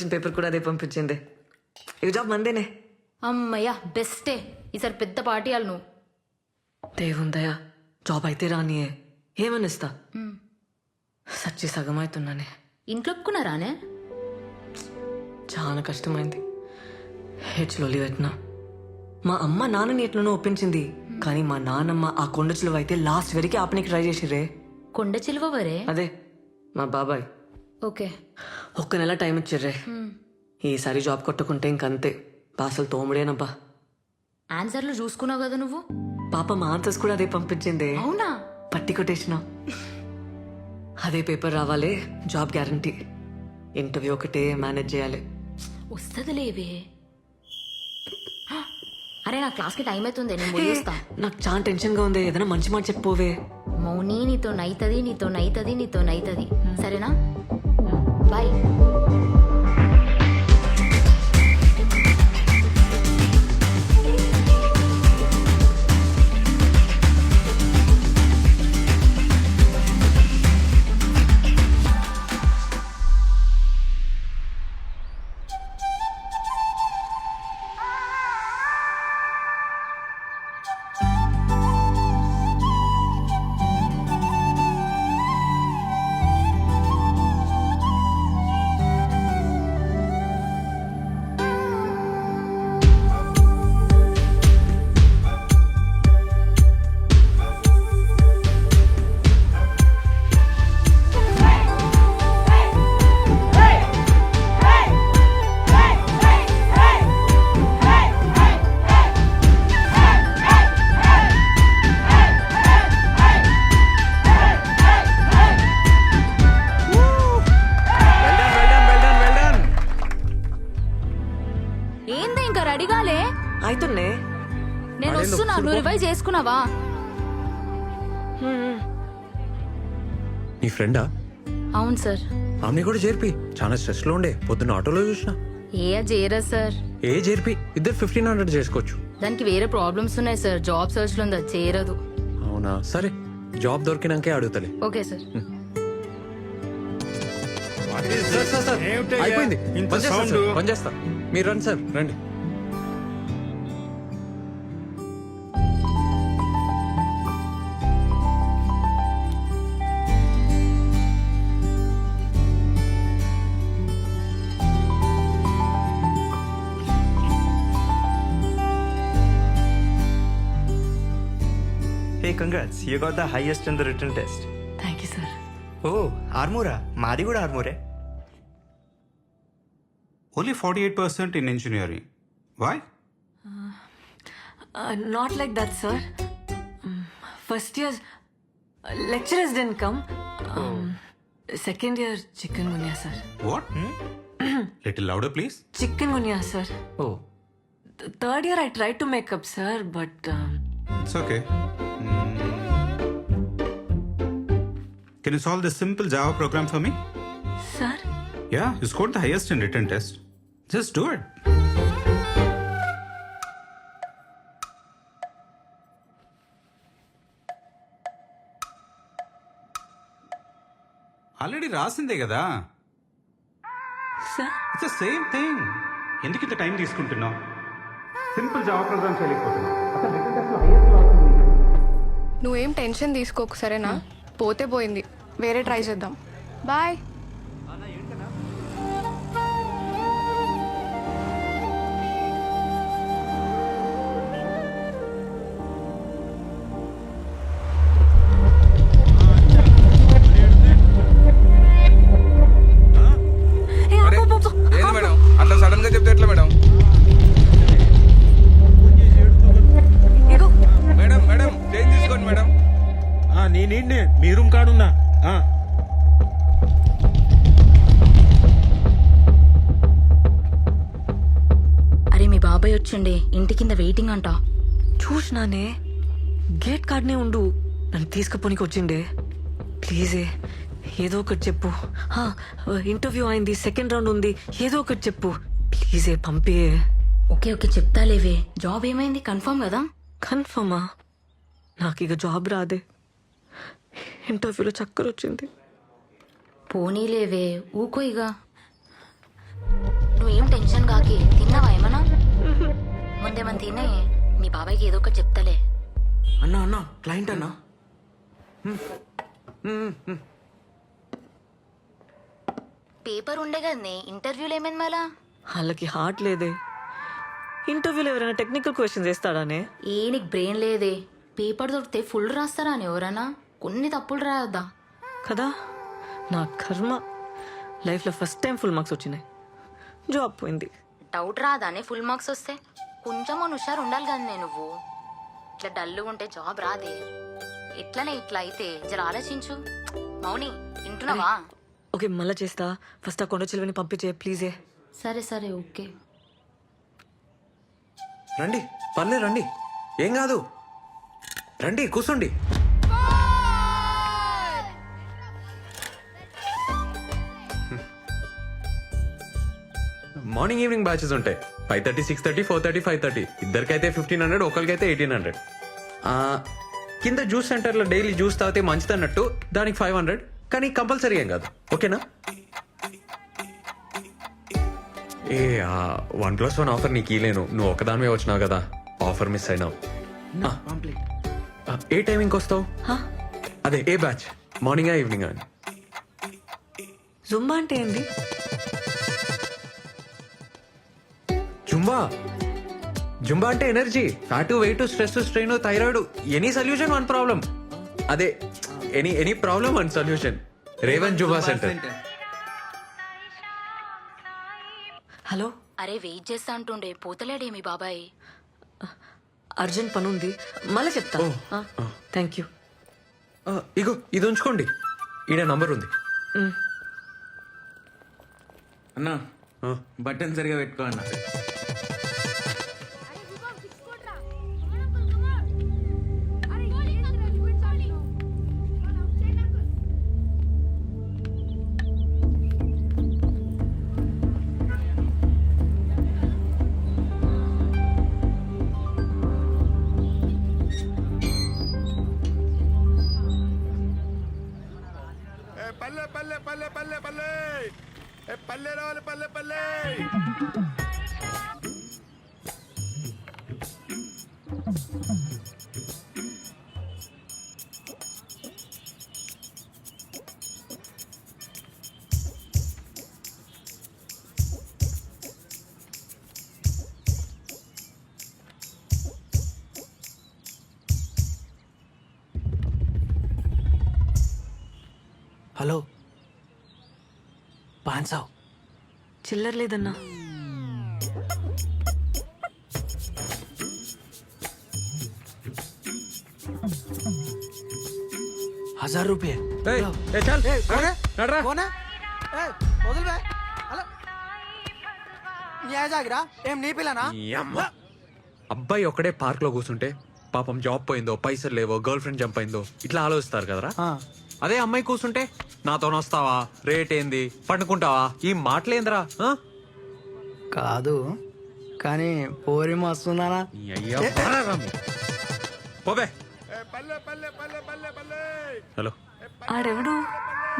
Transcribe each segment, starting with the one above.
Question paper కూడా అదే పంపించింది. ఈ జాబ్ మందేనే. అమ్మయ్యా బెస్టే ఈసారి పెద్ద వాళ్ళు నువ్వు. దేవుందయా జాబ్ అయితే రానియే. ఏమనిస్తా? సచ్చి సగం అవుతున్నానే ఇంట్లో ఒప్పుకున్నారానే చాలా కష్టమైంది. హెడ్స్లో పెట్టినా. మా అమ్మ నాన్నని ఎట్లనో ఒప్పించింది. కానీ మా నాన్నమ్మ ఆ కొండ చిలువ అయితే లాస్ట్ వరకు ఆపనికి ట్రై చేసిరే కొండ చిలువ వరే? అదే మా బాబాయ్. ఓకే. ఒక్క నెల టైం ఇచ్చిర్రే. ఈసారి జాబ్ కొట్టుకుంటే ఇంకంతే. బాసలు తోముడేనబ్బా. ఆన్సర్లు చూసుకున్నావు కదా నువ్వు? పాప మా ఆన్సర్స్ కూడా అదే పంపించింది. అవునా? పట్టి కొట్టేసిన. అదే పేపర్ రావాలి జాబ్ గ్యారంటీ. ఇంటర్వ్యూ ఒకటే మేనేజ్ చేయాలి. వస్తుంది లేవే అరే నా క్లాస్కి టైం అవుతుంది నేను నాకు చాలా టెన్షన్గా ఉంది ఏదైనా మంచి మాట చెప్పోవే మౌని నీతో నైతది నీతో నైతది నీతో నైతది. సరేనా? బాయ్ రివైజ్ చేసుకున్నావా నీ ఫ్రెండా? అవును సార్. ఆమెని కూడా చేర్పి చాలా స్ట్రెస్లో ఉండే. పొద్దున్న ఆటోలో చూసిన. ఏ చేయరా సార్? ఏ చేర్పి ఇద్దరు ఫిఫ్టీన్ హండ్రెడ్ చేసుకోవచ్చు. దానికి వేరే ప్రాబ్లమ్స్ ఉన్నాయి సార్. జాబ్ సర్చ్లో ఉంది? అది చేయరదు అవునా? సరే. జాబ్ దొరికినాకే అడుగుతలే. Okay sir? అయిపోయింది. ఇంత పని చేస్తా, సౌండ్? సార్, పని చేస్తా. మీరు రండి సార్. రండి. Hey, congrats. You got the highest in the written test. Thank you sir Oh, ఆర్మూరా మాది కూడా ఆర్మూరే Only 48% in engineering. Why? Not like that sir first year lecturers then come second year chikungunya sir What? Little louder, please. Chikungunya sir Oh, third year I try to make up sir but it's okay. Can you solve this simple Java program for me? Sir Yeah, you scored the highest in written test. Just do it. Already రాసిందే కదా sir it's the same thing ఎందుకు ఇంత time తీసుకుంటున్నావు simple Java programme చేయలేకపోతున్నావు అసలు written test లో highest marks ఉంది. నువ్వేం tension తీసుకోకు సరేనా పోతే పోయింది. వేరే ట్రై చేద్దాం. బాయ్ ఆ, నేనేంటి? మీ రూమ్ కాడున్నా. ఆ, అరే మీ బాబాయ్ వచ్చిండే. ఇంటి కింద వెయిటింగ్ అంట. చూసినానే. గేట్ కార్డ్నే ఉండు. నన్ను తీసుకుపోనికి వచ్చిండే. ప్లీజే ఏదో ఒకటి చెప్పు. హా, ఇంటర్వ్యూ అయింది సెకండ్ రౌండ్ ఉంది. ఏదో ఒకటి చెప్పు. ప్లీజే పంపే. ఓకే ఓకే చెప్తా లేవే. జాబ్ ఏమైంది? కన్ఫర్మ్ కదా? కన్ఫర్మా నాకు ఇక జాబ్ రాదే. ఇంటర్వ్యూలో చక్కర వచ్చింది పోనీలేవే ఊకో ఇక టెన్షన్ కాకి తిన్నావా ఏమన్నా? ముందేమని తినే మీ బాబాయ్కి ఏదో ఒకటి చెప్తలే. అన్నా అన్నా క్లయింట్ అన్నా? పేపర్ ఉండే కదనే ఇంటర్వ్యూలు ఏమైంది మళ్ళా? వాళ్ళకి హార్ట్ లేదే. ఇంటర్వ్యూలో ఎవరైనా టెక్నికల్ క్వశ్చన్స్ వేస్తాడానే? ఏ నీకు బ్రెయిన్ లేదే. పేపర్ దొరికితే ఫుల్ రాస్తారా అని ఎవరన్నా? కొన్ని తప్పులు రాయొద్దా కదా? నా కర్మ. లైఫ్లో ఫస్ట్ టైం ఫుల్ మార్క్స్ వచ్చినాయి. జాబ్ పోయింది. డౌట్ రాదానే ఫుల్ మార్క్స్ వస్తే? కొంచెం హుషారు ఉండాలి కానీ నువ్వు. ఇట్లా డల్గా ఉంటే జాబ్ రాదే. ఎట్లనే ఇట్లా అయితే జర ఆలోచించు. మౌని వింటున్నావా? ఓకే మళ్ళా చేస్తా. ఫస్ట్ ఆ కొండ చిలువని పంపించే ప్లీజే సరే సరే ఓకే. రండి పర్లే రండి. ఏం కాదు. రండి కూర్చోండి. మార్నింగ్ ఈవినింగ్ బ్యాచెస్ ఉంటాయి. Five thirty six thirty four thirty five thirty ఇద్దరికైతే fifteen hundred ఒకరికైతే ఎయిటీన్ హండ్రెడ్ కింద జ్యూస్ సెంటర్లో డైలీ జ్యూస్ తాగితే మంచిదన్నట్టు దానికి ఫైవ్ హండ్రెడ్ కానీ కంపల్సరీ ఏం కాదు. ఓకేనా? ఏ వన్ ప్లస్ వన్ ఆఫర్ నీకు ఇలేను నువ్వు ఒకదానివే వచ్చినావు కదా. ఆఫర్ మిస్ అయినావు. ఏ టైమింగ్కి వస్తావు? అదే ఏ బ్యాచ్ మార్నింగా ఈవినింగ్ అని జుంబా అంటే ఏంది? జుంబా. జుంబా అంటే energy. Fat weight stress strain thyroid. Any solution one problem. అదే any any problem one solution. Revan Zumba center. Hello? అరే వెయిట్ చేస్తా అంటుండే. పోతలేడే మీ బాబాయ్. అర్జెంట్ పని ఉంది మళ్ళీ చెప్తా. థ్యాంక్ యూ ఇగో ఇది ఉంచుకోండి. ఈడ నంబర్ ఉంది. అన్నా బటన్ సరిగా పెట్టుకో అన్న. హలో. పాన్ సావ్ చిల్లర లేదన్నా. హజార్ రూపాయ ఏయ్, ఏ నీ పిల్లనా. అబ్బాయి ఒకడే పార్క్లో కూర్చుంటే పాపం జాబ్ పోయిందో పైసలు లేవో గర్ల్ ఫ్రెండ్ జంప్ అయిందో ఇట్లా ఆలోచిస్తారు కదరా? అదే అమ్మాయి కూర్చుంటే నాతో వస్తావా? రేట్ ఏంది? పండుకుంటావా? ఈ మాటలేందిరా? కాదు కానీ పోరి మస్తున్నానా? ఈ అయ్యా బారారా మీరు. పోబే. ఏ పల్లె పల్లె పల్లె పల్లె పల్లె హలో. ఆడెవడు?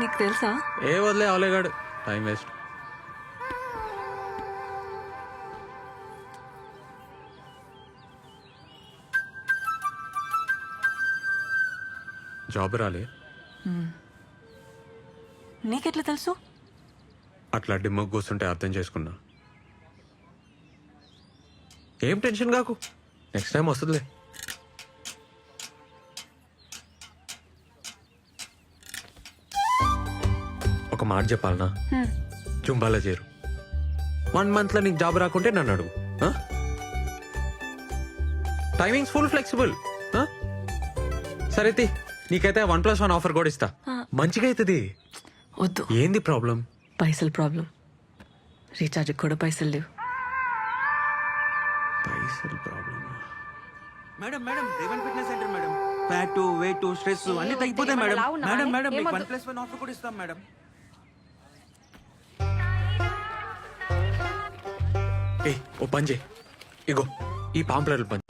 నీకు తెలుసా? ఏ వదిలే అవలేగాడు. Time waste. జాబ్ రాలే? నీకెట్లా తెలుసు? అట్లా డిమ్మకు కూర్చుంటే అర్థం చేసుకున్నా. ఏం టెన్షన్ కాకు? నెక్స్ట్ టైం వస్తుందిలే. ఒక మాట చెప్పాలనా? జుంబాలో చేరు. వన్ మంత్లో నీకు జాబ్ రాకుంటే నన్ను అడుగు. టైమింగ్స్ ఫుల్ ఫ్లెక్సిబుల్ సరే తీ. నీకైతే వన్ ప్లస్ వన్ ఆఫర్ కూడా ఇస్తా. మంచిగా అవుతుంది వద్దు. ఏంది ప్రాబ్లం? పైసలు ప్రాబ్లం. రీఛార్జ్ కూడా పైసలు లేవు. పైసలు problem madam madam Revan fitness center madam. Fat weight stress అన్ని తగ్గిపోతాయి మేడం. మేడం మేడం మీకు వన్ ప్లస్ వన్ ఆఫర్ కూడా ఇస్తాం మేడం. ఏ ఓ పని చేయి. ఇగో ఈ పాంప్లెట్లు పని